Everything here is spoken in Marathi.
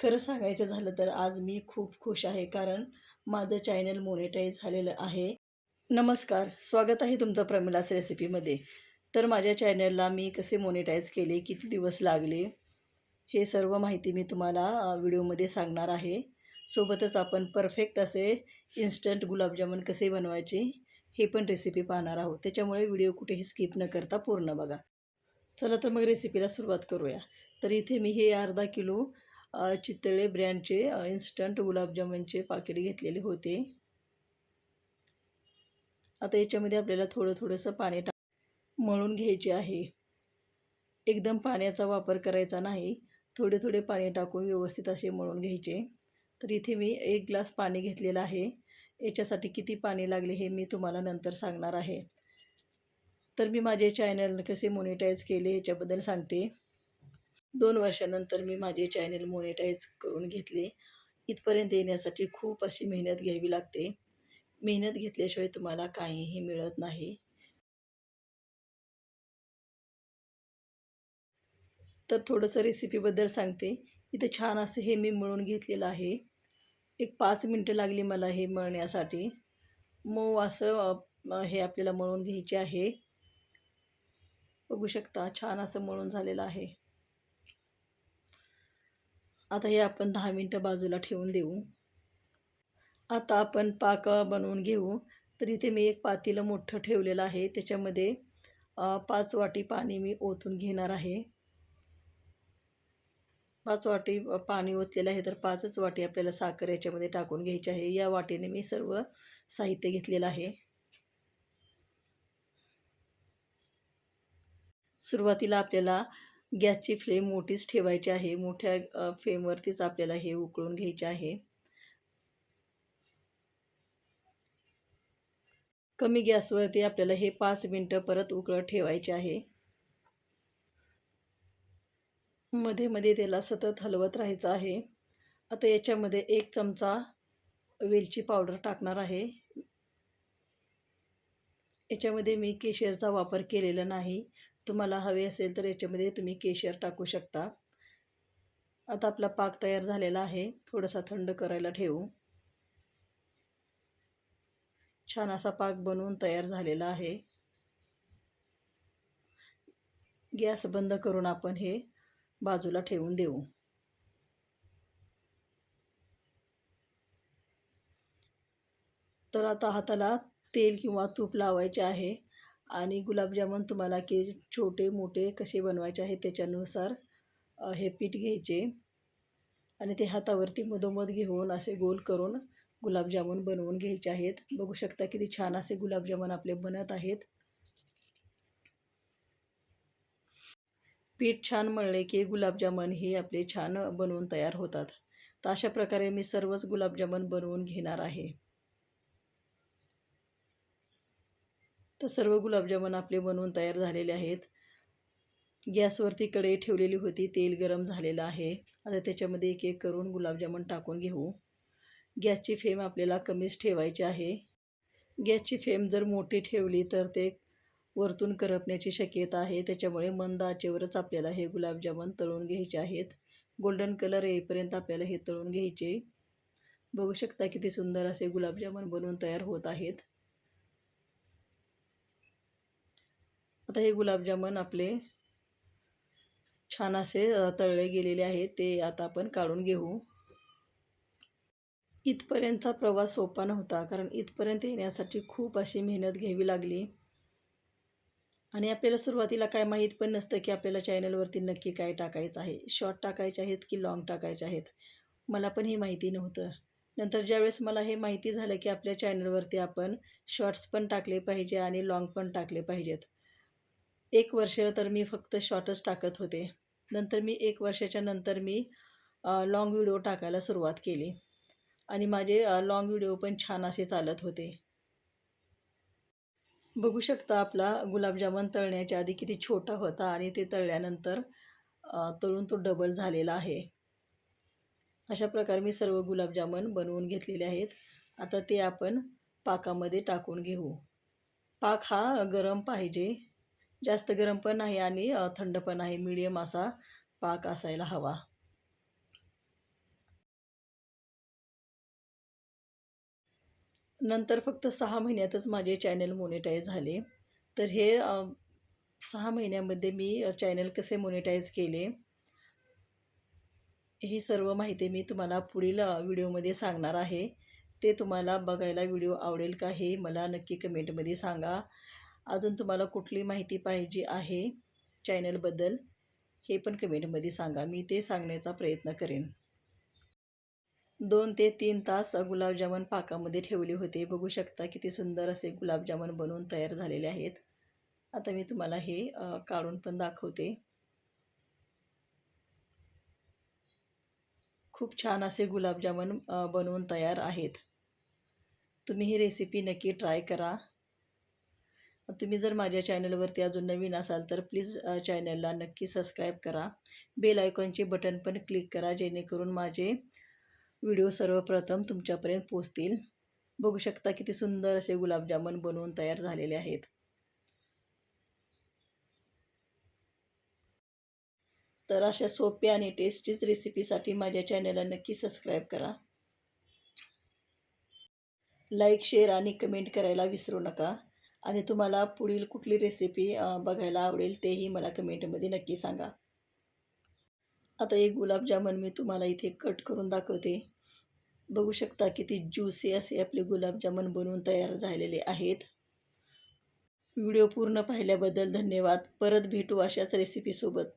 खरं सांगायचं झालं तर आज मी खूप खुश आहे कारण माझं चॅनल मोनेटाईज झालेलं आहे. नमस्कार स्वागत आहे तुमचं प्रमिलास रेसिपीमध्ये तर माझ्या चॅनलला मी कसे मोनेटाईज केले किती दिवस लागले हे सर्व माहिती मी तुम्हाला व्हिडिओमध्ये सांगणार आहे. सोबतच आपण परफेक्ट असे इन्स्टंट गुलाबजामुन कसे बनवायचे हे पण रेसिपी पाहणार आहोत. त्याच्यामुळे व्हिडिओ कुठेही स्किप न करता पूर्ण बघा. चला तर मग रेसिपीला सुरुवात करूया. तर इथे मी हे अर्धा किलो चितळे ब्रँडचे इन्स्टंट गुलाबजामुनचे पाकिट घेतलेले होते. आता याच्यामध्ये आपल्याला थोडं थोडंसं पाणी टाक मळून घ्यायचे आहे. एकदम पाण्याचा वापर करायचा नाही. थोडे थोडे पाणी टाकून व्यवस्थित असे मळून घ्यायचे. तर इथे मी एक ग्लास पाणी घेतलेलं आहे. याच्यासाठी किती पाणी लागले हे मी तुम्हाला नंतर सांगणार आहे. तर मी माझे चॅनल कसे मोनिटाईज केले याच्याबद्दल सांगते. दोन वर्षानंतर मी माझे चॅनल मोनिटाईज करून घेतले. इथपर्यंत येण्यासाठी खूप अशी मेहनत घ्यावी लागते. मेहनत घेतल्याशिवाय तुम्हाला काहीही मिळत नाही. तर थोडंसं रेसिपीबद्दल सांगते. इथे छान असं हे मी मळून घेतलेलं आहे. एक पाच मिनटं लागली मला हे मळण्यासाठी. मऊ असं हे आपल्याला मळून घ्यायचे आहे. बघू शकता छान असं मळून झालेलं आहे. आता हे आपण दहा मिनटं बाजूला ठेवून देऊ. आता आपण पाक बनवून घेऊ. तर इथे मी एक पातीलं मोठं ठेवलेलं आहे. त्याच्यामध्ये पाच वाटी पाणी मी ओतून घेणार आहे. पाच वाटी पाणी ओतलेलं आहे. तर पाचच वाटी आपल्याला साखर याच्यामध्ये टाकून घ्यायची आहे. या वाटीने मी सर्व साहित्य घेतलेलं आहे. सुरुवातीला आपल्याला गॅसची फ्लेम मोठीच ठेवायची आहे. मोठ्या फ्लेमवरतीच आपल्याला हे उकळून घ्यायचे आहे. कमी गॅसवरती आपल्याला हे पाच मिनटं परत उकळत ठेवायचे आहे. मध्ये मध्ये त्याला सतत हलवत राहायचं आहे. आता याच्यामध्ये एक चमचा वेलची पावडर टाकणार आहे. याच्यामध्ये मी केशरचा वापर केलेला नाही. तुम्हाला हवे असेल तर याच्यामध्ये तुम्ही केशर टाकू शकता. आता आपला पाक तयार झालेला आहे. थोडासा थंड करायला ठेवू. छान असा पाक बनवून तयार झालेला आहे. गॅस बंद करून आपण हे बाजूला ठेवून देऊ. तर आता हाताला तेल किंवा तूप लावायचे आहे. आणि गुलाबजामुन तुम्हाला की छोटे मोठे कसे बनवायचे आहे त्याच्यानुसार हे पीठ घ्यायचे. आणि ते हातावरती मधोमध घेऊन असे गोल करून गुलाबजामुन बनवून घ्यायचे आहेत. बघू शकता किती छान असे गुलाबजामुन आपले बनत आहेत. पीठ छान मळले की गुलाबजामुन हे आपले छान बनवून तयार होतात. तर अशा प्रकारे मी सर्वच गुलाबजामुन बनवून घेणार आहे. तर सर्व गुलाबजामुन आपले बनवून तयार झालेले आहेत. गॅसवरती कढई ठेवलेली होती. तेल गरम झालेलं आहे. आता त्याच्यामध्ये एक एक करून गुलाबजामुन टाकून घेऊ. गॅसची फ्लेम आपल्याला कमीच ठेवायची आहे. गॅसची फ्लेम जर मोठी ठेवली तर ते वरतून करपण्याची शक्यता आहे. त्याच्यामुळे मंद आचेवरच आपल्याला हे गुलाबजामुन तळून घ्यायचे आहेत. गोल्डन कलर येईपर्यंत आपल्याला हे तळून घ्यायचे. बघू शकता किती सुंदर असे गुलाबजामुन बनवून तयार होत आहेत. आता हे गुलाबजामुन आपले छान असे तळले गेलेले आहेत. ते आता आपण काढून घेऊ. इथपर्यंतचा प्रवास सोपा नव्हता कारण इथपर्यंत येण्यासाठी खूप अशी मेहनत घ्यावी लागली. आणि आपल्याला सुरुवातीला काय माहीत पण नसतं की आपल्याला चॅनलवरती नक्की काय टाकायचं आहे. शॉर्ट टाकायचे आहेत की लाँग टाकायचे आहेत? मला पण हे माहिती नव्हतं. नंतर ज्यावेळेस मला हे माहिती झालं की आपल्या चॅनलवरती आपण शॉर्ट्स पण टाकले पाहिजे आणि लाँग पण टाकले पाहिजेत. एक वर्ष तर मी फक्त शॉर्टच टाकत होते. नंतर मी एक वर्षाच्या नंतर मी लाँग व्हिडिओ टाकायला सुरुवात केली. आणि माझे लाँग व्हिडिओ पण छान असे चालत होते. बघू शकता आपला गुलाबजामुन तळण्याच्या आधी किती छोटा होता आणि ते तळल्यानंतर तळून तो डबल झालेला आहे. अशा प्रकारे मी सर्व गुलाबजामुन बनवून घेतलेले आहेत. आता ते आपण पाकामध्ये टाकून घेऊ. पाक हा गरम पाहिजे. जास्त गरम पण नाही आणि थंड पण आहे. मीडियम असा पाक असायला हवा. नंतर फक्त सहा महिन्यातच माझे चॅनल मोनिटाईज झाले. तर हे सहा महिन्यामध्ये मी चॅनल कसे मोनिटाईज केले ही सर्व माहिती मी तुम्हाला पुढील व्हिडिओमध्ये सांगणार आहे. ते तुम्हाला बघायला व्हिडिओ आवडेल का हे मला नक्की कमेंटमध्ये सांगा. अजून तुम्हाला कुठली माहिती पाहिजे आहे चॅनलबद्दल हे पण कमेंटमध्ये सांगा. मी ते सांगण्याचा प्रयत्न करेन. दोन ते तीन तास गुलाबजामुन पाकामध्ये ठेवले होते. बघू शकता किती सुंदर असे गुलाबजामुन बनवून तयार झालेले आहेत. आता मी तुम्हाला हे काढून पण दाखवते. खूप छान असे गुलाबजामुन बनवून तयार आहेत. तुम्ही ही रेसिपी नक्की ट्राय करा. तुम्ही जर माझ्या चॅनलवरती अजून नवीन असाल तर प्लीज चॅनलला नक्की सबस्क्राईब करा. बेल आयकॉनचे बटन पण क्लिक करा जेणेकरून माझे व्हिडिओ सर्वप्रथम तुमच्यापर्यंत पोचतील बघू शकता किती सुंदर असे गुलाबजामुन बनवून तयार झालेले आहेत. तर अशा सोप्या आणि टेस्टीच रेसिपीसाठी माझ्या चॅनलला नक्की सबस्क्राईब करा. लाईक शेअर आणि कमेंट करायला विसरू नका. आणि तुम्हाला पुढील कुठली रेसिपी बघायला आवडेल तेही मला कमेंटमध्ये नक्की सांगा. आता एक गुलाबजामुन मी तुम्हाला इथे कट करून दाखवते. बघू शकता किती ज्युसी असे आपले गुलाबजामुन बनवून तयार झालेले आहेत. व्हिडिओ पूर्ण पाहिल्याबद्दल धन्यवाद. परत भेटू अशाच रेसिपीसोबत